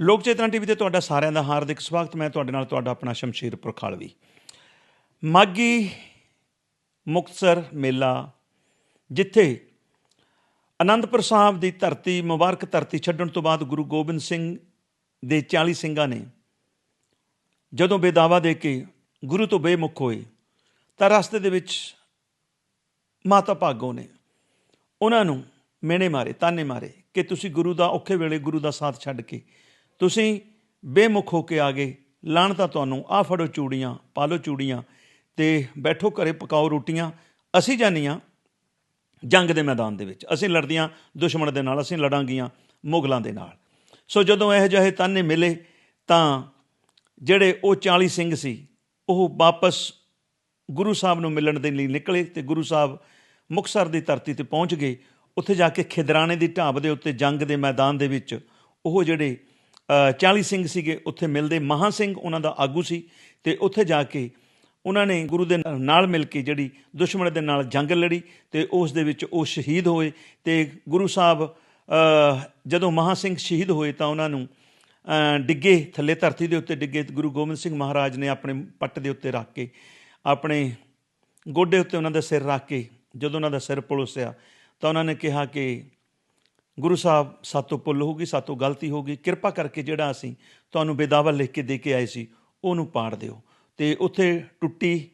ਲੋਕ ਚੇਤਨਾ ਟੀਵੀ ਤੇ ਤੁਹਾਡਾ ਸਾਰਿਆਂ ਦਾ ਹਾਰਦਿਕ ਸਵਾਗਤ। ਮੈਂ ਤੁਹਾਡੇ ਨਾਲ ਤੁਹਾਡਾ ਆਪਣਾ ਸ਼ਮਸ਼ੀਰ ਪੁਰਖਾਲਵੀ। ਮਾਗੀ ਮੁਕਤਸਰ ਮੇਲਾ, ਜਿੱਥੇ ਅਨੰਦਪੁਰ ਸਾਹਿਬ ਦੀ ਧਰਤੀ, ਮੁਬਾਰਕ ਧਰਤੀ ਛੱਡਣ ਤੋਂ ਬਾਅਦ ਗੁਰੂ ਗੋਬਿੰਦ ਸਿੰਘ ਦੇ 40 ਸਿੰਘਾਂ ਨੇ ਜਦੋਂ ਬੇਦਾਵਾ ਦੇ ਕੇ ਗੁਰੂ ਤੋਂ ਬੇਮੁਖ ਹੋਏ, ਤਾਂ ਰਸਤੇ ਦੇ ਵਿੱਚ ਮਾਤਾ ਭਾਗੋ ਨੇ ਉਹਨਾਂ ਨੂੰ ਮੇਨੇ ਮਾਰੇ, ਤਾਨੇ ਮਾਰੇ ਕਿ ਤੁਸੀਂ ਗੁਰੂ ਦਾ ਔਖੇ ਵੇਲੇ ਗੁਰੂ ਦਾ ਸਾਥ ਛੱਡ ਕੇ ਤੁਸੀਂ ਬੇਮੁਖ ਹੋ ਕੇ ਆ ਗਏ ਲਾਣਤਾ ਤੁਹਾਨੂੰ ਆ ਫੜੋ ਚੂੜੀਆਂ ਪਾ ਲਓ ਚੂੜੀਆਂ ਤੇ ਬੈਠੋ ਘਰੇ ਪਕਾਓ ਰੋਟੀਆਂ। ਅਸੀਂ ਜਾਨੀਆਂ ਜੰਗ ਦੇ ਮੈਦਾਨ ਦੇ ਵਿੱਚ। ਅਸੀਂ ਲੜਦੀਆਂ ਦੁਸ਼ਮਣ ਦੇ ਨਾਲ, ਅਸੀਂ ਲੜਾਂਗੀਆਂ ਮੁਗਲਾਂ ਦੇ ਨਾਲ। ਸੋ ਜਦੋਂ ਇਹ ਜਿਹੇ ਤਾਨੇ ਮਿਲੇ ਤਾਂ ਜਿਹੜੇ ਉਹ 40 ਸਿੰਘ ਸੀ, ਉਹ ਵਾਪਸ ਗੁਰੂ ਸਾਹਿਬ ਨੂੰ ਮਿਲਣ ਦੇ ਲਈ ਨਿਕਲੇ ਤੇ ਗੁਰੂ ਸਾਹਿਬ ਮੁਕਸਰ ਦੀ ਧਰਤੀ ਤੇ ਪਹੁੰਚ ਗਏ। ਉੱਥੇ ਜਾ ਕੇ ਖਿਦਰਾਣੇ ਦੀ ਢਾਬ ਦੇ ਉੱਤੇ ਜੰਗ ਦੇ ਮੈਦਾਨ ਦੇ ਵਿੱਚ ਉਹ ਜਿਹੜੇ 40 ਸਿੰਘ ਸੀਗੇ, ਉੱਥੇ ਮਿਲਦੇ। ਮਹਾ ਸਿੰਘ ਉਹਨਾਂ ਦਾ ਆਗੂ ਸੀ ਤੇ ਉੱਥੇ ਜਾ ਕੇ ਉਹਨਾਂ ਨੇ ਗੁਰੂ ਦੇ ਨਾਲ ਮਿਲ ਕੇ ਜਿਹੜੀ ਦੁਸ਼ਮਣ ਦੇ ਨਾਲ ਜੰਗ ਲੜੀ ਤੇ ਉਸ ਦੇ ਵਿੱਚ ਉਹ ਸ਼ਹੀਦ ਹੋਏ ਤੇ ਗੁਰੂ ਸਾਹਿਬ ਜਦੋਂ ਮਹਾ ਸਿੰਘ ਸ਼ਹੀਦ ਹੋਏ ਤਾਂ ਉਹਨਾਂ ਨੂੰ ਡਿੱਗੇ ਥੱਲੇ ਧਰਤੀ ਦੇ ਉੱਤੇ ਡਿੱਗੇ ਤੇ ਗੁਰੂ ਗੋਬਿੰਦ ਸਿੰਘ ਮਹਾਰਾਜ ਨੇ ਆਪਣੇ ਪੱਟ ਦੇ ਉੱਤੇ ਰੱਖ ਕੇ, ਆਪਣੇ ਗੋਡੇ ਉੱਤੇ ਉਹਨਾਂ ਦਾ ਸਿਰ ਰੱਖ ਕੇ, ਜਦੋਂ ਉਹਨਾਂ ਦਾ ਸਿਰ ਪਲੋਸਿਆ ਤਾਂ ਉਹਨਾਂ ਨੇ ਕਿਹਾ ਕਿ ਗੁਰੂ ਸਾਹਿਬ ਸਾਤੋਂ ਭੁੱਲ ਹੋ ਗਈ ਸਾਤੋਂ ਗਲਤੀ ਹੋ ਗਈ। ਕਿਰਪਾ ਕਰਕੇ ਜਿਹੜਾ ਅਸੀਂ ਤੁਹਾਨੂੰ ਬੇਦਾਵਾ ਲਿਖ ਕੇ ਦੇ ਕੇ ਆਏ ਸੀ ਉਹਨੂੰ ਪਾੜ ਦਿਓ। ਤੇ ਉੱਥੇ ਟੁੱਟੀ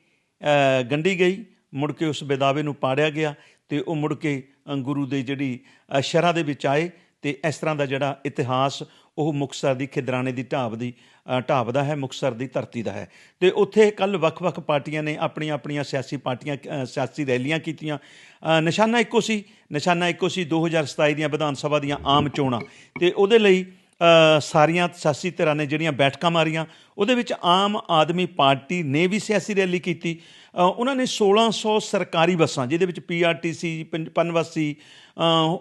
ਗੰਢੀ ਗਈ ਮੁੜ ਕੇ ਉਸ ਬੇਦਾਵੇ ਨੂੰ ਪਾੜਿਆ ਗਿਆ ਤੇ ਉਹ ਮੁੜ ਕੇ ਗੁਰੂ ਦੇ ਜਿਹੜੀ ਅ, ਸ਼ਰਾਂ ਦੇ ਵਿੱਚ ਆਏ ਤੇ ਇਸ ਤਰ੍ਹਾਂ ਦਾ ਜਿਹੜਾ ਇਤਿਹਾਸ ਉਹ ਮੁਕਤਸਰ ਦੀ ਖਿਦਰਾਣੇ ਦੀ ਢਾਬ ਦੀ ਢਾਬ ਦਾ ਹੈ, ਮੁਕਤਸਰ ਦੀ ਧਰਤੀ ਦਾ ਹੈ। ਤੇ ਉੱਥੇ ਕੱਲ ਵੱਖ-ਵੱਖ ਪਾਰਟੀਆਂ ਨੇ ਆਪਣੀਆਂ ਆਪਣੀਆਂ ਸਿਆਸੀ ਪਾਰਟੀਆਂ ਸਿਆਸੀ ਰੈਲੀਆਂ ਕੀਤੀਆਂ। ਨਿਸ਼ਾਨਾ ਇੱਕੋ ਸੀ, ਨਿਸ਼ਾਨਾ ਇੱਕੋ ਸੀ 2027 ਦੀਆਂ ਵਿਧਾਨ ਸਭਾ ਦੀਆਂ ਆਮ ਚੋਣਾਂ। ਤੇ ਉਹਦੇ ਲਈ ਸਾਰੀਆਂ ਸਿਆਸੀ ਧਿਰਾਂ ਨੇ ਜਿਹੜੀਆਂ ਬੈਠਕਾਂ ਮਾਰੀਆਂ ਉਹਦੇ ਵਿੱਚ ਆਮ ਆਦਮੀ ਪਾਰਟੀ ਨੇ ਵੀ ਸਿਆਸੀ ਰੈਲੀ ਕੀਤੀ। ਉਹਨਾਂ ਨੇ 1600 ਸਰਕਾਰੀ ਬੱਸਾਂ ਜਿਹਦੇ ਵਿੱਚ ਪੀਆਰਟੀਸੀ ਪਨਵਾਸੀ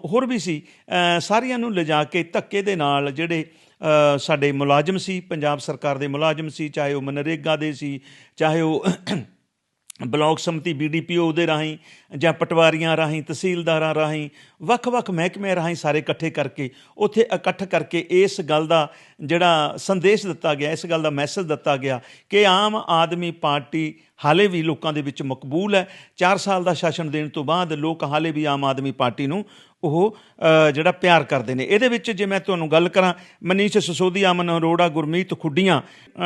ਹੋਰ ਵੀ ਸੀ ਅ, ਸਾਰੀਆਂ ਨੂੰ ਲਿਜਾ ਕੇ ਧੱਕੇ ਦੇ ਨਾਲ ਜਿਹੜੇ ਸਾਡੇ ਮੁਲਾਜ਼ਮ ਸੀ ਪੰਜਾਬ ਸਰਕਾਰ ਦੇ ਮੁਲਾਜ਼ਮ ਸੀ ਚਾਹੇ ਉਹ ਮਨਰੇਗਾ ਦੇ ਸੀ ਚਾਹੇ ਉਹ ਬਲਾਕ ਸਮਤੀ ਬੀਡੀਪੀਓ ਦੇ ਰਾਹੀਂ ਜਾਂ ਪਟਵਾਰੀਆਂ ਰਾਹੀਂ, ਤਹਿਸੀਲਦਾਰਾਂ ਰਾਹੀਂ, ਵੱਖ-ਵੱਖ ਮਹਿਕਮੇ ਰਾਹੀਂ ਸਾਰੇ ਇਕੱਠੇ ਕਰਕੇ, ਉੱਥੇ ਇਕੱਠ ਕਰਕੇ ਇਸ ਗੱਲ ਦਾ ਜਿਹੜਾ ਸੰਦੇਸ਼ ਦਿੱਤਾ ਗਿਆ, ਇਸ ਗੱਲ ਦਾ ਮੈਸੇਜ ਦਿੱਤਾ ਗਿਆ ਕਿ ਆਮ ਆਦਮੀ ਪਾਰਟੀ ਹਾਲੇ ਵੀ ਲੋਕਾਂ ਦੇ ਵਿੱਚ ਮਕਬੂਲ ਹੈ। 4 ਸਾਲ ਦਾ ਸ਼ਾਸਨ ਦੇਣ ਤੋਂ ਬਾਅਦ ਲੋਕ ਹਾਲੇ ਵੀ ਆਮ ਆਦਮੀ ਪਾਰਟੀ ਨੂੰ ਉਹ ਜਿਹੜਾ ਪਿਆਰ ਕਰਦੇ ਨੇ। ਇਹਦੇ ਵਿੱਚ ਜੇ ਮੈਂ ਤੁਹਾਨੂੰ ਗੱਲ ਕਰਾਂ, ਮਨੀਸ਼ ਸਸੋਦੀਆ ਅਮਨ ਅਰੋੜਾ ਗੁਰਮੀਤ ਖੁੱਡੀਆਂ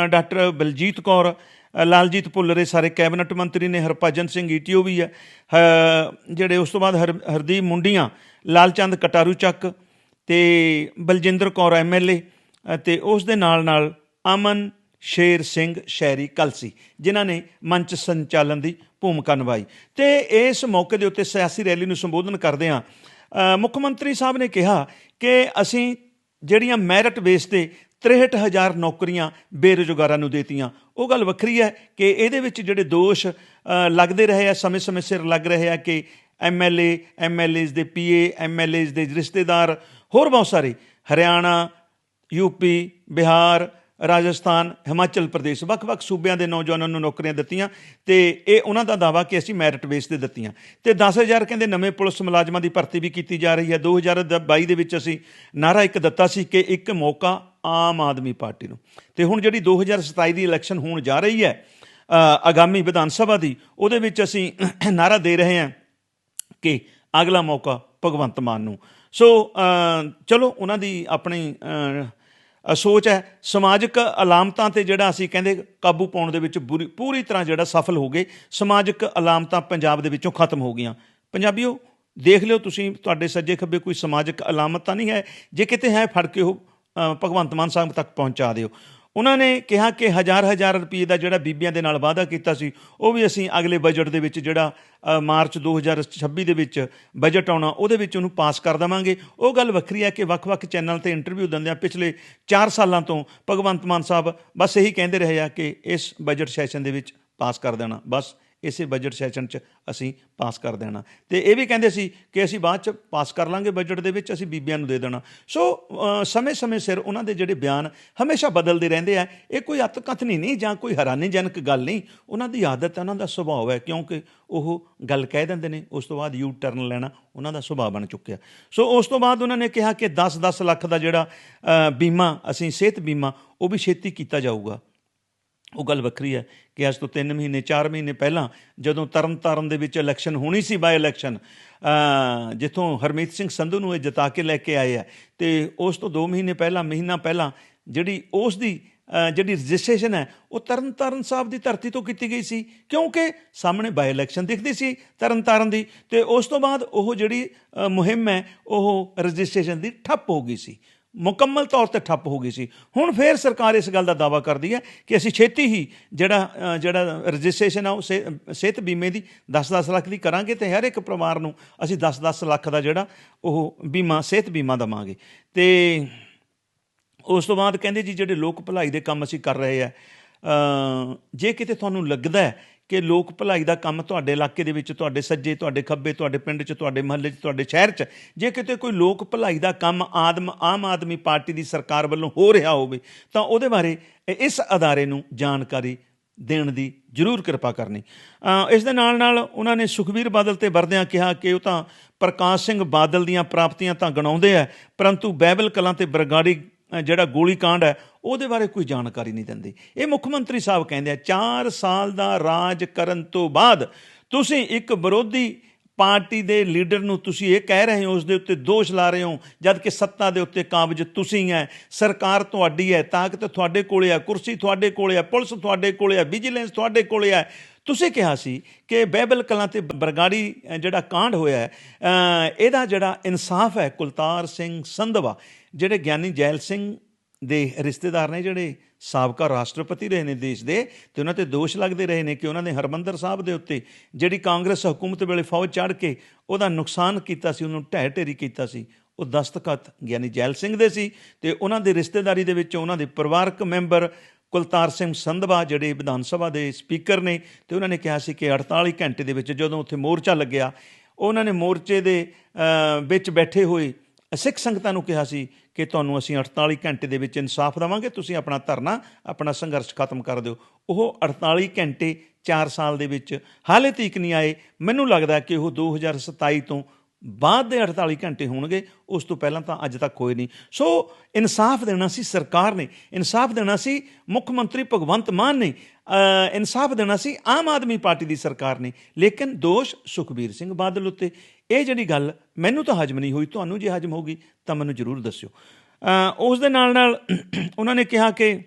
ਡਾਕਟਰ ਬਲਜੀਤ ਕੌਰ ਲਾਲਜੀਤ ਭੁੱਲਰੇ ਸਾਰੇ ਕੈਬਨਿਟ ਮੰਤਰੀ ਨੇ ਹਰਭਜਨ ਸਿੰਘ ਈਟੀਓ ਵੀ ਹੈ। ਜਿਹੜੇ ਉਸ ਤੋਂ ਬਾਅਦ ਹਰ ਹਰਦੀਪ ਮੁੰਡੀਆਂ ਲਾਲਚੰਦ ਕਟਾਰੂ ਚੱਕ ਤੇ ਬਲਜਿੰਦਰ ਕੌਰ ਐਮਐਲਏ ਤੇ ਉਸ ਦੇ ਨਾਲ ਨਾਲ ਅਮਨ ਸ਼ੇਰ ਸਿੰਘ ਸ਼ਹਿਰੀ ਕਲਸੀ ਜਿਨ੍ਹਾਂ ਨੇ ਮੰਚ ਸੰਚਾਲਨ ਦੀ ਭੂਮਿਕਾ ਨਿਭਾਈ। ਤੇ ਇਸ ਮੌਕੇ ਦੇ ਉੱਤੇ ਸਿਆਸੀ ਰੈਲੀ ਨੂੰ ਸੰਬੋਧਨ ਕਰਦਿਆਂ ਅ, ਮੁੱਖ ਮੰਤਰੀ ਸਾਹਿਬ ਨੇ ਕਿਹਾ ਕਿ ਅਸੀਂ ਜਿਹੜੀਆਂ ਮੈਰਿਟ ਬੇਸ ਤੇ 63000 ਨੌਕਰੀਆਂ ਬੇਰੁਜ਼ਗਾਰਾਂ ਨੂੰ ਦੇਤੀਆਂ। ਉਹ ਗੱਲ ਵੱਖਰੀ ਹੈ ਕਿ ਇਹਦੇ ਵਿੱਚ ਜਿਹੜੇ ਦੋਸ਼ ਲੱਗਦੇ ਰਹੇ ਆ, ਸਮੇਂ-ਸਮੇਂ ਸਿਰ ਲੱਗ ਰਹੇ ਆ ਕਿ ਐਮਐਲਏ ਐਮਐਲਏਜ਼ ਦੇ ਪੀਏ ਐਮਐਲਏਜ਼ ਦੇ ਰਿਸ਼ਤੇਦਾਰ, ਹੋਰ ਬਹੁਤ ਸਾਰੇ। ਹਰਿਆਣਾ ਯੂਪੀ ਬਿਹਾਰ ਰਾਜਸਥਾਨ, ਹਿਮਾਚਲ ਪ੍ਰਦੇਸ਼, ਵੱਖ-ਵੱਖ ਸੂਬਿਆਂ ਦੇ ਨੌਜਵਾਨਾਂ ਨੂੰ ਨੌਕਰੀਆਂ ਦਿੱਤੀਆਂ ਤੇ ਇਹ ਉਹਨਾਂ ਦਾ ਦਾਵਾ ਕਿ ਅਸੀਂ ਮੈਰਿਟ ਬੇਸ ਤੇ ਦਿੱਤੀਆਂ। ਤੇ 10000 ਕਹਿੰਦੇ ਨਵੇਂ ਪੁਲਿਸ ਮੁਲਾਜ਼ਮਾਂ ਦੀ ਭਰਤੀ ਵੀ ਕੀਤੀ ਜਾ ਰਹੀ ਹੈ। 2022 ਦੇ ਵਿੱਚ ਅਸੀਂ ਨਾਰਾ ਇੱਕ ਦਿੱਤਾ ਸੀ ਕਿ ਇੱਕ ਮੌਕਾ ਆਮ ਆਦਮੀ ਪਾਰਟੀ ਨੂੰ। ਤੇ ਹੁਣ ਜਿਹੜੀ 2027 ਦੀ ਇਲੈਕਸ਼ਨ ਹੋਣ ਜਾ ਰਹੀ ਹੈ ਆਗਾਮੀ ਵਿਧਾਨ ਸਭਾ ਦੀ, ਉਹਦੇ ਵਿੱਚ ਅਸੀਂ ਨਾਰਾ ਦੇ ਰਹੇ ਹਾਂ ਕਿ ਅਗਲਾ ਮੌਕਾ ਭਗਵੰਤ ਮਾਨ ਨੂੰ। ਸੋ ਚਲੋ, ਉਹਨਾਂ ਦੀ ਆਪਣੀ ਸੋਚ ਹੈ, ਸਮਾਜਿਕ ਅਲਾਮਤਾਂ ਤੇ ਜਿਹੜਾ ਅਸੀਂ ਕਹਿੰਦੇ ਕਾਬੂ ਪਾਉਣ ਦੇ ਵਿੱਚ ਬੁਰੀ- ਪੂਰੀ ਤਰ੍ਹਾਂ ਜਿਹੜਾ ਸਫਲ ਹੋ ਗਏ, ਸਮਾਜਿਕ ਅਲਾਮਤਾਂ ਪੰਜਾਬ ਦੇ ਵਿੱਚੋਂ ਖਤਮ ਹੋ ਗਈਆਂ। ਪੰਜਾਬੀਓ, ਦੇਖ ਲਿਓ ਤੁਸੀਂ, ਤੁਹਾਡੇ ਸੱਜੇ ਖੱਬੇ ਕੋਈ ਸਮਾਜਿਕ ਅਲਾਮਤ ਤਾਂ ਨਹੀਂ ਹੈ, ਜੇ ਕਿਤੇ ਹੈ ਫੜ ਕੇ ਉਹ ਭਗਵੰਤ ਮਾਨ ਸਾਹਿਬ ਤੱਕ ਪਹੁੰਚਾ ਦਿਓ। ਉਹਨਾਂ ਨੇ ਕਿਹਾ ਕਿ ਹਜ਼ਾਰ ਹਜ਼ਾਰ ਰੁਪਏ ਦਾ ਜਿਹੜਾ ਬੀਬੀਆਂ ਦੇ ਨਾਲ ਵਾਅਦਾ ਕੀਤਾ ਸੀ ਉਹ ਵੀ ਅਸੀਂ ਅਗਲੇ ਬਜਟ ਦੇ ਵਿੱਚ ਜਿਹੜਾ ਅ, ਮਾਰਚ 2026 ਦੇ ਵਿੱਚ ਬਜਟ ਆਉਣਾ ਉਹਦੇ ਵਿੱਚ ਉਹਨੂੰ ਪਾਸ ਕਰ ਦੇਵਾਂਗੇ। ਉਹ ਗੱਲ ਵੱਖਰੀ ਹੈ ਕਿ ਵੱਖ-ਵੱਖ ਚੈਨਲ ਤੇ ਇੰਟਰਵਿਊ ਦਿੰਦੇ ਆ ਪਿਛਲੇ 4 ਸਾਲਾਂ ਤੋਂ ਭਗਵੰਤ ਮਾਨ ਸਾਹਿਬ ਬਸ ਇਹੀ ਕਹਿੰਦੇ ਰਹੇ ਆ ਕਿ ਇਸ ਬਜਟ ਸੈਸ਼ਨ ਦੇ ਵਿੱਚ ਪਾਸ ਕਰ ਦੇਣਾ ਬਸ ਇਸੇ ਬਜਟ ਸੈਸ਼ਨ 'ਚ ਅਸੀਂ ਪਾਸ ਕਰ ਦੇਣਾ। ਤੇ ਇਹ ਵੀ ਕਹਿੰਦੇ ਸੀ ਕਿ ਅਸੀਂ ਬਾਅਦ 'ਚ ਪਾਸ ਕਰ ਲਾਂਗੇ ਬਜਟ ਦੇ ਵਿੱਚ, ਅਸੀਂ ਬੀਬੀਆਂ ਨੂੰ ਦੇ ਦੇਣਾ। ਸੋ ਸਮੇਂ-ਸਮੇਂ ਸਿਰ ਉਹਨਾਂ ਦੇ ਜਿਹੜੇ ਬਿਆਨ ਹਮੇਸ਼ਾ ਬਦਲਦੇ ਰਹਿੰਦੇ ਆ। ਇਹ ਕੋਈ ਅਤਕਥਨੀ ਨਹੀਂ ਜਾਂ ਕੋਈ ਹੈਰਾਨੀਜਨਕ ਗੱਲ ਨਹੀਂ। ਉਹਨਾਂ ਦੀ ਆਦਤ ਹੈ, ਉਹਨਾਂ ਦਾ ਸੁਭਾਅ ਹੈ, ਕਿਉਂਕਿ ਉਹ ਗੱਲ ਕਹਿ ਦਿੰਦੇ ਨੇ, ਉਸ ਤੋਂ ਬਾਅਦ ਯੂ ਟਰਨ ਲੈਣਾ, ਉਹਨਾਂ ਦਾ ਸੁਭਾਅ ਬਣ ਚੁੱਕਿਆ। ਸੋ ਉਸ ਤੋਂ ਬਾਅਦ ਉਹਨਾਂ ਨੇ ਕਿਹਾ ਕਿ 10-10 ਲੱਖ ਦਾ ਜਿਹੜਾ ਬੀਮਾ, ਅਸੀਂ ਸਿਹਤ ਬੀਮਾ, ਉਹ ਵੀ ਛੇਤੀ ਕੀਤਾ ਜਾਊਗਾ। ਉਹ ਗੱਲ ਵੱਖਰੀ ਹੈ ਕਿ ਅੱਜ ਤੋਂ 3 ਮਹੀਨੇ 4 ਮਹੀਨੇ ਪਹਿਲਾਂ ਜਦੋਂ ਤਰਨਤਾਰਨ ਦੇ ਵਿੱਚ ਇਲੈਕਸ਼ਨ ਹੋਣੀ ਸੀ ਬਾਈ ਇਲੈਕਸ਼ਨ ਜਿੱਥੋਂ ਹਰਮੀਤ ਸਿੰਘ ਸੰਧੂ ਨੂੰ ਇਹ ਜਿਤਾ ਕੇ ਲੈ ਕੇ ਆਏ ਆ, ਤੇ ਉਸ ਤੋਂ 2 ਮਹੀਨੇ ਪਹਿਲਾਂ, ਮਹੀਨਾ ਪਹਿਲਾਂ ਜਿਹੜੀ ਉਸ ਦੀ ਜਿਹੜੀ ਰਜਿਸਟ੍ਰੇਸ਼ਨ ਹੈ, ਉਹ ਤਰਨਤਾਰਨ ਸਾਹਿਬ ਦੀ ਧਰਤੀ ਤੋਂ ਕੀਤੀ ਗਈ ਸੀ, ਕਿਉਂਕਿ ਸਾਹਮਣੇ ਬਾਈ ਇਲੈਕਸ਼ਨ ਦਿਖਦੀ ਸੀ ਤਰਨਤਾਰਨ ਦੀ, ਤੇ ਉਸ ਤੋਂ ਬਾਅਦ ਉਹ ਜਿਹੜੀ ਮੁਹਿੰਮ ਹੈ, ਉਹ ਰਜਿਸਟ੍ਰੇਸ਼ਨ ਦੀ ਠੱਪ ਹੋ ਗਈ ਸੀ। ਮੁਕੰਮਲ ਤੌਰ ਤੇ ਠੱਪ ਹੋ ਗਈ ਸੀ। ਹੁਣ ਫੇਰ ਸਰਕਾਰ ਇਸ ਗੱਲ ਦਾ ਦਾਵਾ ਕਰਦੀ ਹੈ ਕਿ ਅਸੀਂ ਛੇਤੀ ਹੀ ਜਿਹੜਾ ਜਿਹੜਾ ਰਜਿਸਟ੍ਰੇਸ਼ਨ ਆ, ਉਹ ਸਿਹ- ਸਿਹਤ ਬੀਮੇ ਦੀ 10-10 ਲੱਖ ਦੀ ਕਰਾਂਗੇ ਤੇ ਹਰ ਇੱਕ ਪਰਿਵਾਰ ਨੂੰ ਅਸੀਂ 10-10 ਲੱਖ ਦਾ ਜਿਹੜਾ ਉਹ ਬੀਮਾ, ਸਿਹਤ ਬੀਮਾ ਦਵਾਂਗੇ। ਤੇ ਉਸ ਤੋਂ ਬਾਅਦ ਕਹਿੰਦੇ ਜੀ ਜਿਹੜੇ ਲੋਕ ਭਲਾਈ ਦੇ ਕੰਮ ਅਸੀਂ ਕਰ ਰਹੇ ਆ ਜੇ ਕਿਤੇ ਤੁਹਾਨੂੰ ਲੱਗਦਾ ਹੈ ਕਿ ਲੋਕ ਭਲਾਈ ਦਾ ਕੰਮ ਤੁਹਾਡੇ ਇਲਾਕੇ ਦੇ ਵਿੱਚ, ਤੁਹਾਡੇ ਸੱਜੇ, ਤੁਹਾਡੇ ਖੱਬੇ, ਤੁਹਾਡੇ ਪਿੰਡ 'ਚ, ਤੁਹਾਡੇ ਮਹੱਲੇ 'ਚ, ਤੁਹਾਡੇ ਸ਼ਹਿਰ 'ਚ, ਜੇ ਕਿਤੇ ਕੋਈ ਲੋਕ ਭਲਾਈ ਦਾ ਕੰਮ ਆਦਮ, ਆਮ ਆਦਮੀ ਪਾਰਟੀ ਦੀ ਸਰਕਾਰ ਵੱਲੋਂ ਹੋ ਰਿਹਾ ਹੋਵੇ, ਤਾਂ ਉਹਦੇ ਬਾਰੇ ਇਸ ਅਦਾਰੇ ਨੂੰ ਜਾਣਕਾਰੀ ਦੇਣ ਦੀ ਜ਼ਰੂਰ ਕਿਰਪਾ ਕਰਨੀ। ਇਸ ਦੇ ਨਾਲ ਨਾਲ ਉਹਨਾਂ ਨੇ ਸੁਖਬੀਰ ਬਾਦਲ ਤੇ ਵਰਦਿਆਂ ਕਿਹਾ ਕਿ ਉਹ ਤਾਂ ਪ੍ਰਕਾਸ਼ ਸਿੰਘ ਬਾਦਲ ਦੀਆਂ ਪ੍ਰਾਪਤੀਆਂ ਤਾਂ ਗਣਾਉਂਦੇ ਆ, ਪਰੰਤੂ ਬਾਈਬਲ ਕਲਾਂ ਤੇ ਬਰਗਾੜੀ ਜਿਹੜਾ ਗੋਲੀ ਹੈ, ਉਹਦੇ ਬਾਰੇ ਕੋਈ ਜਾਣਕਾਰੀ ਨਹੀਂ ਦਿੰਦੇ। ਇਹ ਮੁੱਖ ਮੰਤਰੀ ਸਾਹਿਬ ਕਹਿੰਦੇ ਆ 4 ਸਾਲ ਦਾ ਰਾਜ ਕਰਨ ਤੋਂ ਬਾਅਦ ਤੁਸੀਂ ਇੱਕ ਵਿਰੋਧੀ ਪਾਰਟੀ ਦੇ ਲੀਡਰ ਨੂੰ ਤੁਸੀਂ ਇਹ ਕਹਿ ਰਹੇ ਹੋ ਉਸ ਦੇ ਉੱਤੇ ਦੋਸ਼ ਲਾ ਰਹੇ ਹੋ, ਜਦ ਕਿ ਸੱਤਾ ਦੇ ਉੱਤੇ ਕਾਬਜ ਤੁਸੀਂ ਹੈ, ਸਰਕਾਰ ਤੁਹਾਡੀ ਹੈ, ਤਾਕਤ ਤੁਹਾਡੇ ਕੋਲੇ ਆ, ਕੁਰਸੀ ਤੁਹਾਡੇ ਕੋਲੇ ਆ, ਪੁਲਿਸ ਤੁਹਾਡੇ ਕੋਲੇ ਆ, ਵਿਜੀਲੈਂਸ ਤੁਹਾਡੇ ਕੋਲੇ ਆ ਤੁਸੀਂ ਕਿਹਾ ਸੀ ਕਿ ਬਹਿਬਲ ਕਲਾਂ ਤੇ ਬਰਗਾੜੀ ਜਿਹੜਾ ਕਾਂਡ ਹੋਇਆ ਹੈ ਇਹਦਾ ਜਿਹੜਾ ਇਨਸਾਫ ਹੈ ਕੁਲਤਾਰ ਸਿੰਘ ਸੰਧਵਾ, ਜਿਹੜੇ ਗਿਆਨੀ ਜੈਲ ਸਿੰਘ ਦੇ ਰਿਸ਼ਤੇਦਾਰ ਨੇ, ਜਿਹੜੇ ਸਾਬਕਾ ਰਾਸ਼ਟਰਪਤੀ ਰਹੇ ਨੇ ਦੇਸ਼ ਦੇ, ਤੇ ਉਹਨਾਂ ਤੇ ਦੋਸ਼ ਲੱਗਦੇ ਰਹੇ ਨੇ ਕਿ ਉਹਨਾਂ ਨੇ ਹਰਮੰਦਰ ਸਾਹਿਬ ਦੇ ਉੱਤੇ ਜਿਹੜੀ ਕਾਂਗਰਸ ਹਕੂਮਤ ਵੇਲੇ ਫੌਜ ਚੜ੍ਹ ਕੇ ਉਹਦਾ ਨੁਕਸਾਨ ਕੀਤਾ ਸੀ, ਉਹਨੂੰ ਢਹਿ ਢੇਰੀ ਕੀਤਾ ਸੀ, ਉਹ ਦਸਤਖਤ ਗਿਆਨੀ ਜੈਲ ਸਿੰਘ ਦੇ ਸੀ, ਤੇ ਉਹਨਾਂ ਦੇ ਰਿਸ਼ਤੇਦਾਰੀ ਦੇ ਵਿੱਚ ਉਹਨਾਂ ਦੇ ਪਰਿਵਾਰਕ ਮੈਂਬਰ ਕੁਲਤਾਰ ਸਿੰਘ ਸੰਧਵਾ ਜਿਹੜੇ ਵਿਧਾਨ ਸਭਾ ਦੇ ਸਪੀਕਰ ਨੇ ਤੇ ਉਹਨਾਂ ਨੇ ਕਿਹਾ ਸੀ ਕਿ 48 ਘੰਟੇ ਦੇ ਵਿੱਚ ਜਦੋਂ ਉੱਥੇ ਮੋਰਚਾ ਲੱਗਿਆ, ਉਹਨਾਂ ਨੇ ਮੋਰਚੇ ਦੇ ਵਿੱਚ ਬੈਠੇ ਹੋਏ ਸਿੱਖ ਸੰਗਤਾਂ ਨੂੰ ਕਿਹਾ ਸੀ ਕਿ ਤੁਹਾਨੂੰ ਅਸੀਂ 48 ਘੰਟੇ ਦੇ ਵਿੱਚ ਇਨਸਾਫ ਦੇਵਾਂਗੇ, ਤੁਸੀਂ ਆਪਣਾ ਧਰਨਾ, ਆਪਣਾ ਸੰਘਰਸ਼ ਖਤਮ ਕਰ ਦਿਓ। ਉਹ 48 ਘੰਟੇ 4 ਸਾਲ ਦੇ ਵਿੱਚ ਹਾਲੇ ਤੀਕ ਨਹੀਂ ਆਏ। ਮੈਨੂੰ ਲੱਗਦਾ ਕਿ ਉਹ 2027 ਤੋਂ ਬਾਅਦ ਦੇ 48 ਘੰਟੇ ਹੋਣਗੇ, ਉਸ ਤੋਂ ਪਹਿਲਾਂ ਤਾਂ ਅੱਜ ਤੱਕ ਕੋਈ ਨਹੀਂ। ਸੋ ਇਨਸਾਫ ਦੇਣਾ ਸੀ ਸਰਕਾਰ ਨੇ। ਇਨਸਾਫ ਦੇਣਾ ਸੀ ਮੁੱਖ ਮੰਤਰੀ ਭਗਵੰਤ ਮਾਨ ਨੇ। ਇਨਸਾਫ ਦੇਣਾ ਸੀ ਆਮ ਆਦਮੀ ਪਾਰਟੀ ਦੀ ਸਰਕਾਰ ਨੇ। ਲੇਕਿਨ ਦੋਸ਼ ਸੁਖਬੀਰ ਸਿੰਘ ਬਾਦਲ ਉੱਤੇ। ਇਹ ਜਿਹੜੀ ਗੱਲ ਮੈਨੂੰ ਤਾਂ ਹਜਮ ਨਹੀਂ ਹੋਈ, ਤੁਹਾਨੂੰ ਜੇ ਹਜਮ ਹੋਗੀ ਤਾਂ ਮੈਨੂੰ ਜ਼ਰੂਰ ਦੱਸਿਓ। ਉਸ ਦੇ ਨਾਲ ਨਾਲ ਉਹਨਾਂ ਨੇ ਕਿਹਾ ਕਿ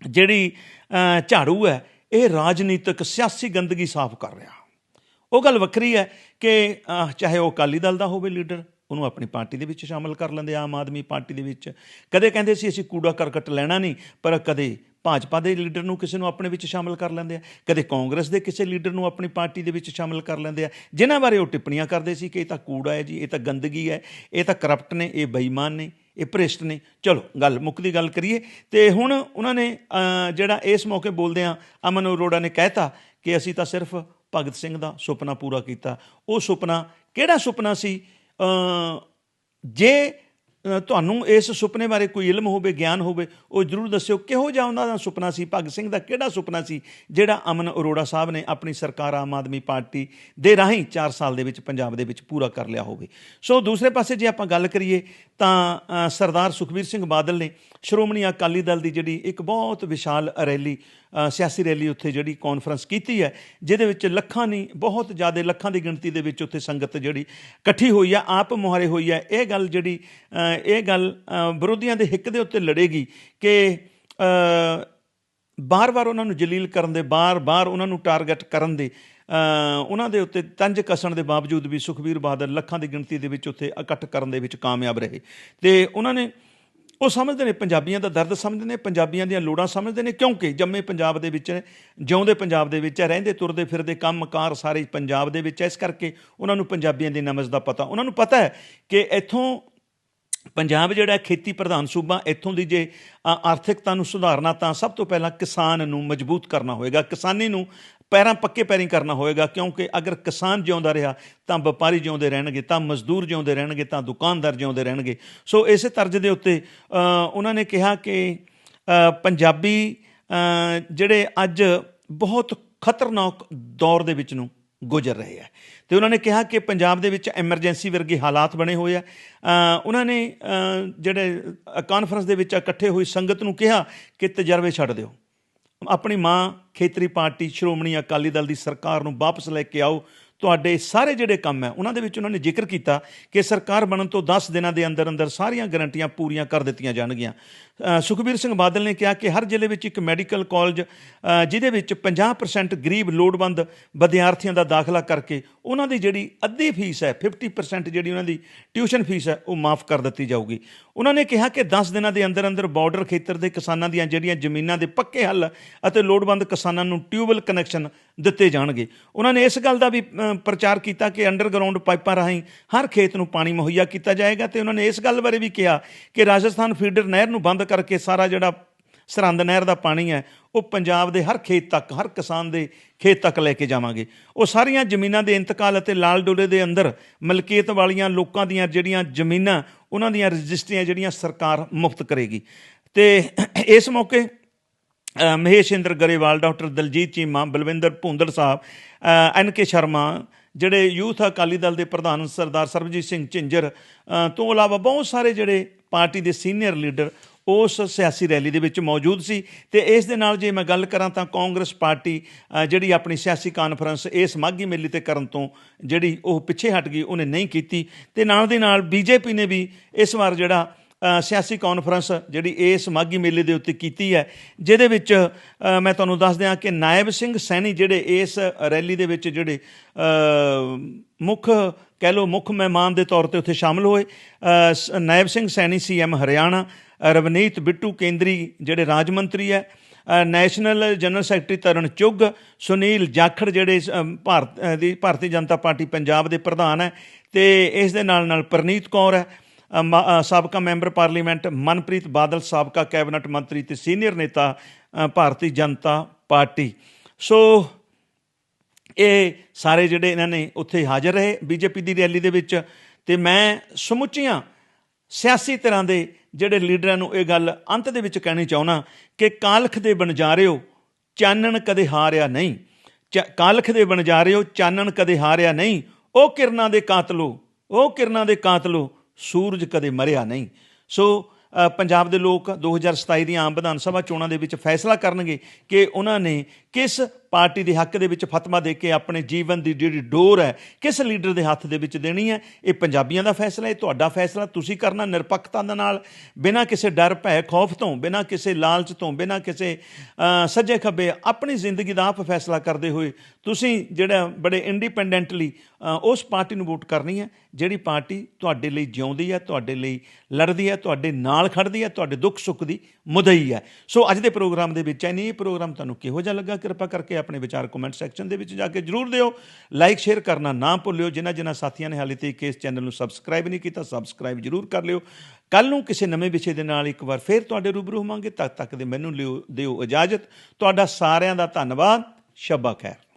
ਜਿਹੜੀ ਝਾੜੂ ਹੈ, ਇਹ ਰਾਜਨੀਤਿਕ ਸਿਆਸੀ ਗੰਦਗੀ ਸਾਫ਼ ਕਰ ਰਿਹਾ। ਉਹ ਗੱਲ ਵੱਖਰੀ ਹੈ ਕਿ ਚਾਹੇ ਉਹ ਅਕਾਲੀ ਦਲ ਦਾ ਹੋਵੇ ਲੀਡਰ, ਉਹਨੂੰ ਆਪਣੀ ਪਾਰਟੀ ਦੇ ਵਿੱਚ ਸ਼ਾਮਲ ਕਰ ਲੈਂਦੇ ਆਮ ਆਦਮੀ ਪਾਰਟੀ ਦੇ ਵਿੱਚ। ਕਦੇ ਕਹਿੰਦੇ ਸੀ ਅਸੀਂ ਕੂੜਾ ਕਰਕਟ ਲੈਣਾ ਨਹੀਂ, ਪਰ ਕਦੇ ਭਾਜਪਾ ਦੇ ਲੀਡਰ ਨੂੰ ਕਿਸੇ ਨੂੰ ਆਪਣੇ ਵਿੱਚ ਸ਼ਾਮਲ ਕਰ ਲੈਂਦੇ ਆ। ਕਦੇ ਕਾਂਗਰਸ ਦੇ ਕਿਸੇ ਲੀਡਰ ਨੂੰ ਆਪਣੀ ਪਾਰਟੀ ਦੇ ਵਿੱਚ ਸ਼ਾਮਲ ਕਰ ਲੈਂਦੇ ਆ। ਜਿਨ੍ਹਾਂ ਬਾਰੇ ਉਹ ਟਿੱਪਣੀਆਂ ਕਰਦੇ ਸੀ ਕਿ ਇਹ ਤਾਂ ਕੂੜਾ ਹੈ ਜੀ, ਇਹ ਤਾਂ ਗੰਦਗੀ ਹੈ, ਇਹ ਤਾਂ ਕਰਪਟ ਨੇ, ਇਹ ਬੇਈਮਾਨ ਨੇ, ਇਹ ਭ੍ਰਿਸ਼ਟ ਨੇ। ਚਲੋ, ਗੱਲ ਮੁੱਕਦੀ ਗੱਲ ਕਰੀਏ, ਤੇ ਹੁਣ ਉਹਨਾਂ ਨੇ ਜਿਹੜਾ ਇਸ ਮੌਕੇ ਬੋਲਦੇ ਆ ਅਮਨ ਅਰੋੜਾ ਨੇ ਕਹਿਤਾ ਕਿ ਅਸੀਂ ਤਾਂ ਸਿਰਫ ਭਗਤ ਸਿੰਘ ਦਾ ਸੁਪਨਾ ਪੂਰਾ ਕੀਤਾ। ਉਹ ਸੁਪਨਾ ਕਿਹੜਾ ਸੁਪਨਾ ਸੀ? ਜੇ ਤੁਹਾਨੂੰ ਇਸ ਸੁਪਨੇ ਬਾਰੇ ਕੋਈ ਇਲਮ ਹੋਵੇ, ਗਿਆਨ ਹੋਵੇ, ਉਹ ਜਰੂਰ ਦੱਸਿਓ, ਕਿਹੋ ਜਿਹਾ ਉਹਨਾਂ ਦਾ ਸੁਪਨਾ ਸੀ? ਭਗਤ ਸਿੰਘ ਦਾ ਕਿਹੜਾ ਸੁਪਨਾ ਸੀ? ਜਿਹੜਾ ਅਮਨ ਅਰੋੜਾ ਸਾਹਿਬ ਨੇ ਆਪਣੀ ਸਰਕਾਰ ਆਮ ਆਦਮੀ ਪਾਰਟੀ ਦੇ ਰਾਹੀਂ 4 ਸਾਲ ਦੇ ਵਿੱਚ ਪੰਜਾਬ ਦੇ ਵਿੱਚ ਪੂਰਾ ਕਰ ਲਿਆ ਹੋਵੇ। ਸੋ ਦੂਸਰੇ ਪਾਸੇ ਜੇ ਆਪਾਂ ਗੱਲ ਕਰੀਏ, ਤਾਂ ਸਰਦਾਰ ਸੁਖਬੀਰ ਸਿੰਘ ਬਾਦਲ ਨੇ ਸ਼੍ਰੋਮਣੀ ਅਕਾਲੀ ਦਲ ਦੀ ਜਿਹੜੀ ਇੱਕ ਬਹੁਤ ਵਿਸ਼ਾਲ ਰੈਲੀ ਸਿਆਸੀ ਰੈਲੀ ਉੱਥੇ ਜਿਹੜੀ ਕਾਨਫਰੰਸ ਕੀਤੀ ਹੈ ਜਿਹਦੇ ਵਿੱਚ ਲੱਖਾਂ ਨਹੀਂ ਬਹੁਤ ਜ਼ਿਆਦਾ ਲੱਖਾਂ ਦੀ ਗਿਣਤੀ ਦੇ ਵਿੱਚ ਉੱਥੇ ਸੰਗਤ ਜਿਹੜੀ ਇਕੱਠੀ ਹੋਈ ਹੈ ਆਪ ਮੁਹਾਰੇ ਹੋਈ ਹੈ ਇਹ ਗੱਲ ਜਿਹੜੀ ਇਹ ਗੱਲ ਵਿਰੋਧੀਆਂ ਦੇ ਹਿੱਕ ਦੇ ਉੱਤੇ ਲੜੇਗੀ ਕਿ ਅ, ਬਾਰ-ਬਾਰ ਉਹਨਾਂ ਨੂੰ ਜਲੀਲ ਕਰਨ ਦੇ ਬਾਰ-ਬਾਰ ਉਹਨਾਂ ਨੂੰ ਟਾਰਗੇਟ ਕਰਨ ਦੇ ਉਹਨਾਂ ਦੇ ਉੱਤੇ ਤੰਜ ਕਸਣ ਦੇ ਬਾਵਜੂਦ ਵੀ ਸੁਖਬੀਰ ਬਾਦਲ ਲੱਖਾਂ ਦੀ ਗਿਣਤੀ ਦੇ ਵਿੱਚ ਉੱਥੇ ਇਕੱਠ ਕਰਨ ਦੇ ਵਿੱਚ ਕਾਮਯਾਬ ਰਹੇ। ਤੇ ਉਹਨਾਂ ਨੇ ਉਹ ਸਮਝਦੇ ਨੇ ਪੰਜਾਬੀਆਂ ਦਾ ਦਰਦ ਸਮਝਦੇ ਨੇ ਪੰਜਾਬੀਆਂ ਦੀਆਂ ਲੋੜਾਂ ਸਮਝਦੇ ਨੇ ਕਿਉਂਕਿ ਜੰਮੇ ਪੰਜਾਬ ਦੇ ਵਿੱਚ ਨੇ, ਜਿਉਂਦੇ ਪੰਜਾਬ ਦੇ ਵਿੱਚ ਹੈ, ਰਹਿੰਦੇ ਤੁਰਦੇ ਫਿਰਦੇ ਕੰਮਕਾਰ ਸਾਰੇ ਪੰਜਾਬ ਦੇ ਵਿੱਚ ਹੈ ਇਸ ਕਰਕੇ ਉਹਨਾਂ ਨੂੰ ਪੰਜਾਬੀਆਂ ਦੀ ਨਮਜ਼ ਦਾ ਪਤਾ। ਉਹਨਾਂ ਨੂੰ ਪਤਾ ਹੈ ਕਿ ਇੱਥੋਂ ਪੰਜਾਬ ਜਿਹੜਾ ਖੇਤੀ ਪ੍ਰਧਾਨ ਸੂਬਾ ਇੱਥੋਂ ਦੀ ਜੇ ਆਰਥਿਕਤਾ ਨੂੰ ਸੁਧਾਰਨਾ ਤਾਂ ਸਭ ਤੋਂ ਪਹਿਲਾਂ ਕਿਸਾਨ ਨੂੰ ਮਜ਼ਬੂਤ ਕਰਨਾ ਹੋਏਗਾ। ਕਿਸਾਨੀ ਨੂੰ ਪੈਰਾਂ ਪੱਕੇ ਪੈਰੀਂ ਕਰਨਾ ਹੋਏਗਾ ਕਿਉਂਕਿ ਅਗਰ ਕਿਸਾਨ ਜਿਉਂਦਾ ਰਿਹਾ, ਤਾਂ ਵਪਾਰੀ ਜਿਉਂਦੇ ਰਹਿਣਗੇ, ਤਾਂ ਮਜ਼ਦੂਰ ਜਿਉਂਦੇ ਰਹਿਣਗੇ, ਤਾਂ ਦੁਕਾਨਦਾਰ ਜਿਉਂਦੇ ਰਹਿਣਗੇ। ਸੋ ਇਸੇ ਤਰਜ਼ ਦੇ ਉੱਤੇ ਉਹਨਾਂ ਨੇ ਕਿਹਾ ਕਿ ਪੰਜਾਬੀ ਜਿਹੜੇ ਅੱਜ ਬਹੁਤ ਖਤਰਨਾਕ ਦੌਰ ਦੇ ਵਿੱਚ ਨੂੰ ਗੁਜ਼ਰ ਰਹੇ ਹੈ ਤੇ ਉਹਨਾਂ ਨੇ ਕਿਹਾ ਕਿ ਪੰਜਾਬ ਦੇ ਵਿੱਚ ਐਮਰਜੈਂਸੀ ਵਰਗੇ ਹਾਲਾਤ ਬਣੇ ਹੋਏ ਆ। ਉਹਨਾਂ ਨੇ ਜਿਹੜੇ ਕਾਨਫਰੰਸ ਦੇ ਵਿੱਚ ਇਕੱਠੇ ਹੋਈ ਸੰਗਤ ਨੂੰ ਕਿਹਾ ਕਿ ਤਜਰਬੇ ਛੱਡ ਦਿਓ। ਆਪਣੀ ਮਾਂ ਖੇਤਰੀ ਪਾਰਟੀ ਸ਼੍ਰੋਮਣੀ ਅਕਾਲੀ ਦਲ ਦੀ ਸਰਕਾਰ ਨੂੰ ਵਾਪਸ ਲੈ ਕੇ ਆਓ। ਤੁਹਾਡੇ ਸਾਰੇ ਜਿਹੜੇ ਕੰਮ ਹੈ, ਉਹਨਾਂ ਦੇ ਵਿੱਚ ਉਹਨਾਂ ਨੇ ਜ਼ਿਕਰ ਕੀਤਾ ਕਿ ਸਰਕਾਰ ਬਣਨ ਤੋਂ 10 ਦਿਨਾਂ ਦੇ ਅੰਦਰ ਅੰਦਰ ਸਾਰੀਆਂ ਗਰੰਟੀਆਂ ਪੂਰੀਆਂ ਕਰ ਦਿੱਤੀਆਂ ਜਾਣਗੀਆਂ। ਸੁਖਬੀਰ ਸਿੰਘ ਬਾਦਲ ਨੇ ਕਿਹਾ ਕਿ ਹਰ ਜ਼ਿਲ੍ਹੇ ਵਿੱਚ ਇੱਕ ਮੈਡੀਕਲ ਕਾਲਜ ਜਿਹਦੇ ਵਿੱਚ 50% ਗਰੀਬ, ਲੋੜਵੰਦ ਵਿਦਿਆਰਥੀਆਂ ਦਾ ਦਾਖਲਾ ਕਰਕੇ ਉਹਨਾਂ ਦੀ ਜਿਹੜੀ ਅੱਧੀ ਫੀਸ ਹੈ 50% ਜਿਹੜੀ ਉਹਨਾਂ ਦੀ ਟਿਊਸ਼ਨ ਫੀਸ ਹੈ, ਉਹ ਮਾਫ ਕਰ ਦਿੱਤੀ ਜਾਊਗੀ। ਉਹਨਾਂ ਨੇ ਕਿਹਾ ਕਿ 10 ਦਿਨਾਂ ਦੇ ਅੰਦਰ ਅੰਦਰ ਬਾਰਡਰ ਖੇਤਰ ਦੇ ਕਿਸਾਨਾਂ ਦੀਆਂ ਜਿਹੜੀਆਂ ਜ਼ਮੀਨਾਂ ਦੇ ਪੱਕੇ ਹੱਲ ਅਤੇ ਲੋੜਵੰਦ ਕਿਸਾਨਾਂ ਨੂੰ ਟਿਊਬਲ ਕਨੈਕਸ਼ਨ ਦਿੱਤੇ ਜਾਣਗੇ। ਉਹਨਾਂ ਨੇ ਇਸ ਗੱਲ ਦਾ ਵੀ ਪ੍ਰਚਾਰ ਕੀਤਾ ਕਿ ਅੰਡਰਗਰਾਉਂਡ ਪਾਈਪਾਂ ਰਾਹੀਂ ਹਰ ਖੇਤ ਨੂੰ ਪਾਣੀ ਮੁਹੱਈਆ ਕੀਤਾ ਜਾਏਗਾ ਤੇ ਉਹਨਾਂ ਨੇ ਇਸ ਗੱਲ ਬਾਰੇ ਵੀ ਕਿਹਾ ਕਿ ਰਾਜਸਥਾਨ ਫੀਡਰ ਨਹਿਰ ਨੂੰ ਬੰਦ ਕਰਕੇ ਸਾਰਾ ਜਿਹੜਾ ਸਰਹੰਦ ਨਹਿਰ ਦਾ ਪਾਣੀ ਹੈ, ਉਹ ਪੰਜਾਬ ਦੇ ਹਰ ਖੇਤ ਤੱਕ, ਹਰ ਕਿਸਾਨ ਦੇ ਖੇਤ ਤੱਕ ਲੈ ਕੇ ਜਾਵਾਂਗੇ। ਉਹ ਸਾਰੀਆਂ ਜ਼ਮੀਨਾਂ ਦੇ ਇੰਤਕਾਲ ਅਤੇ ਲਾਲ ਡੋਲੇ ਦੇ ਅੰਦਰ ਮਲਕੀਅਤ ਵਾਲੀਆਂ ਲੋਕਾਂ ਦੀਆਂ ਜਿਹੜੀਆਂ ਜ਼ਮੀਨਾਂ, ਉਹਨਾਂ ਦੀਆਂ ਰਜਿਸਟਰੀਆਂ ਜਿਹੜੀਆਂ ਸਰਕਾਰ ਮੁਫਤ ਕਰੇਗੀ। ਤੇ ਇਸ ਮੌਕੇ Maheshinder Grewal, doctor Daljit Cheema, Balwinder Bhundar Sahib N K Sharma, ਜਿਹੜੇ ਯੂਥ ਅਕਾਲੀ ਦਲ ਦੇ ਪ੍ਰਧਾਨ ਸਰਦਾਰ ਸਰਬਜੀਤ ਸਿੰਘ ਝਿੰਜਰ ਤੋਂ ਇਲਾਵਾ ਬਹੁਤ ਸਾਰੇ ਜਿਹੜੇ ਪਾਰਟੀ ਦੇ ਸੀਨੀਅਰ ਲੀਡਰ ਉਸ ਸਿਆਸੀ ਰੈਲੀ ਦੇ ਵਿੱਚ ਮੌਜੂਦ ਸੀ। ਤੇ ਇਸ ਦੇ ਨਾਲ ਜੇ ਮੈਂ ਗੱਲ ਕਰਾਂ ਤਾਂ ਕਾਂਗਰਸ ਪਾਰਟੀ ਜਿਹੜੀ ਆਪਣੀ ਸਿਆਸੀ ਕਾਨਫਰੰਸ ਇਸ ਮਾਘੀ ਮੇਲੇ ਤੇ ਕਰਨ ਤੋਂ ਜਿਹੜੀ ਉਹ ਪਿੱਛੇ ਹਟ ਗਈ, ਉਹਨੇ ਨਹੀਂ ਕੀਤੀ। ਤੇ ਨਾਲ ਦੇ ਨਾਲ ਬੀਜੇਪੀ ਨੇ ਵੀ ਇਸ ਵਾਰ ਜਿਹੜਾ ਸਿਆਸੀ ਕਾਨਫਰੰਸ ਜਿਹੜੀ ਇਸ ਮਾਘੀ ਮੇਲੇ ਦੇ ਉੱਤੇ ਕੀਤੀ ਹੈ ਜਿਹਦੇ ਵਿੱਚ ਮੈਂ ਤੁਹਾਨੂੰ ਦੱਸ ਦਿਆਂ ਕਿ ਨਾਇਬ ਸਿੰਘ ਸੈਣੀ ਜਿਹੜੇ ਇਸ ਰੈਲੀ ਦੇ ਵਿੱਚ ਜਿਹੜੇ ਮੁੱਖ ਕਹਿ ਲਓ ਮੁੱਖ ਮਹਿਮਾਨ ਦੇ ਤੌਰ ਤੇ ਉੱਥੇ ਸ਼ਾਮਲ ਹੋਏ। ਸ- ਨਾਇਬ ਸਿੰਘ ਸੈਣੀ ਸੀਐਮ ਹਰਿਆਣਾ ਰਵਨੀਤ ਬਿੱਟੂ ਕੇਂਦਰੀ ਜਿਹੜੇ ਰਾਜ ਮੰਤਰੀ ਹੈ national general secretary Tarun Chugh Sunil Jakhar ਜਿਹੜੇ ਅ, ਭਾਰਤ ਦੀ ਭਾਰਤੀ ਜਨਤਾ ਪਾਰਟੀ ਪੰਜਾਬ ਦੇ ਪ੍ਰਧਾਨ ਹੈ ਤੇ ਇਸ ਦੇ ਨਾਲ ਨਾਲ ਪ੍ਰਨੀਤ ਕੌਰ ਹੈ। ਸਾਬਕਾ ਮੈਂਬਰ ਪਾਰਲੀਮੈਂਟ ਮਨਪ੍ਰੀਤ ਬਾਦਲ, ਸਾਬਕਾ ਕੈਬਨਿਟ ਮੰਤਰੀ ਤੇ ਸੀਨੀਅਰ ਨੇਤਾ ਭਾਰਤੀ ਜਨਤਾ ਪਾਰਟੀ। ਸੋ, ਇਹ ਸਾਰੇ ਜਿਹੜੇ ਇਹਨਾਂ ਨੇ ਉੱਥੇ ਹਾਜ਼ਰ ਰਹੇ ਬੀਜੇਪੀ ਦੀ ਰੈਲੀ ਦੇ ਵਿੱਚ ਤੇ ਮੈਂ ਸਮੁੱਚੀਆਂ ਸਿਆਸੀ ਤਰ੍ਹਾਂ ਦੇ ਜਿਹੜੇ ਲੀਡਰਾਂ ਨੂੰ ਇਹ ਗੱਲ ਅੰਤ ਦੇ ਵਿੱਚ ਕਹਿਣੀ ਚਾਹੁੰਦਾ ਕਿ ਕਾਲਖ ਦੇ ਬਣਜਾਰਿਓ, ਚਾਨਣ ਕਦੇ ਹਾਰਿਆ ਨਹੀਂ। ਚ- ਕਾਲਖ ਦੇ ਬਣਜਾਰਿਓ, ਚਾਨਣ ਕਦੇ ਹਾਰਿਆ ਨਹੀਂ। ਉਹ ਕਿਰਨਾਂ ਦੇ ਕਾਤਲੋ, ਉਹ ਕਿਰਨਾਂ ਦੇ ਕਾਤਲੋ ਸੂਰਜ ਕਦੇ ਮਰਿਆ ਨਹੀਂ। ਸੋ ਪੰਜਾਬ ਦੇ ਲੋਕ 2027 ਦੀਆਂ ਆਮ ਵਿਧਾਨ ਸਭਾ ਚੋਣਾਂ ਦੇ ਵਿੱਚ ਫੈਸਲਾ ਕਰਨਗੇ ਕਿ ਉਹਨਾਂ ਨੇ ਕਿਸ ਪਾਰਟੀ ਦੇ ਹੱਕ ਦੇ ਵਿੱਚ ਫਤਵਾ ਦੇ ਕੇ ਆਪਣੇ ਜੀਵਨ ਦੀ ਜਿਹੜੀ ਡੋਰ ਹੈ, ਕਿਸ ਲੀਡਰ ਦੇ ਹੱਥ ਦੇ ਵਿੱਚ ਦੇਣੀ ਹੈ, ਇਹ ਪੰਜਾਬੀਆਂ ਦਾ ਫੈਸਲਾ ਹੈ, ਤੁਹਾਡਾ ਫੈਸਲਾ, ਤੁਸੀਂ ਕਰਨਾ ਨਿਰਪੱਖਤਾ ਦੇ ਨਾਲ। ਬਿਨਾਂ ਕਿਸੇ ਡਰ, ਭੈ, ਖੌਫ ਤੋਂ, ਬਿਨਾਂ ਕਿਸੇ ਲਾਲਚ ਤੋਂ, ਬਿਨਾਂ ਕਿਸੇ ਸੱਜੇ ਖੱਬੇ ਆਪਣੀ ਜ਼ਿੰਦਗੀ ਦਾ ਆਪ ਫੈਸਲਾ ਕਰਦੇ ਹੋਏ ਤੁਸੀਂ ਜਿਹੜਾ ਬੜੇ ਇੰਡੀਪੈਂਡੈਂਟਲੀ ਉਸ ਪਾਰਟੀ ਨੂੰ ਵੋਟ ਕਰਨੀ ਹੈ, ਜਿਹੜੀ ਪਾਰਟੀ ਤੁਹਾਡੇ ਲਈ ਜਿਉਂਦੀ ਹੈ, ਤੁਹਾਡੇ ਲਈ ਲੜਦੀ ਹੈ, ਤੁਹਾਡੇ ਨਾਲ ਖੜਦੀ ਹੈ, ਤੁਹਾਡੇ ਦੁੱਖ ਸੁੱਖ ਦੀ ਮੁਦਈ ਹੈ। ਸੋ ਅੱਜ ਦੇ ਪ੍ਰੋਗਰਾਮ ਦੇ ਵਿੱਚ ਐਨੀ ਇਹ ਪ੍ਰੋਗਰਾਮ ਤੁਹਾਨੂੰ ਕਿਹੋ ਜਿਹਾ ਲੱਗਾ, ਕਿਰਪਾ ਕਰਕੇ ਆਪਣੇ ਵਿਚਾਰ ਕਮੈਂਟ ਸੈਕਸ਼ਨ ਦੇ ਵਿੱਚ ਜਾ ਕੇ ਜਰੂਰ ਦਿਓ। ਲਾਈਕ ਸ਼ੇਅਰ ਕਰਨਾ ਨਾ ਭੁੱਲਿਓ। ਜਿਨ੍ਹਾਂ ਜਿਨ੍ਹਾਂ ਸਾਥੀਆਂ ਨੇ ਹਾਲੇ ਤੱਕ ਇਸ ਚੈਨਲ ਨੂੰ ਸਬਸਕ੍ਰਾਈਬ ਨਹੀਂ ਕੀਤਾ ਸਬਸਕ੍ਰਾਈਬ ਜਰੂਰ ਕਰ ਲਿਓ। ਕੱਲ ਨੂੰ ਕਿਸੇ ਨਵੇਂ ਵਿਸ਼ੇ ਦੇ ਨਾਲ ਇੱਕ ਵਾਰ ਫੇਰ ਤੁਹਾਡੇ ਰੂਬਰੂ ਹੋਵਾਂਗੇ। ਤਦ ਤੱਕ ਦੇ ਮੈਨੂੰ ਲਿਓ ਦਿਓ ਇਜਾਜ਼ਤ। ਤੁਹਾਡਾ ਸਾਰਿਆਂ ਦਾ ਧੰਨਵਾਦ। ਸ਼ਬਾ ਖੈਰ।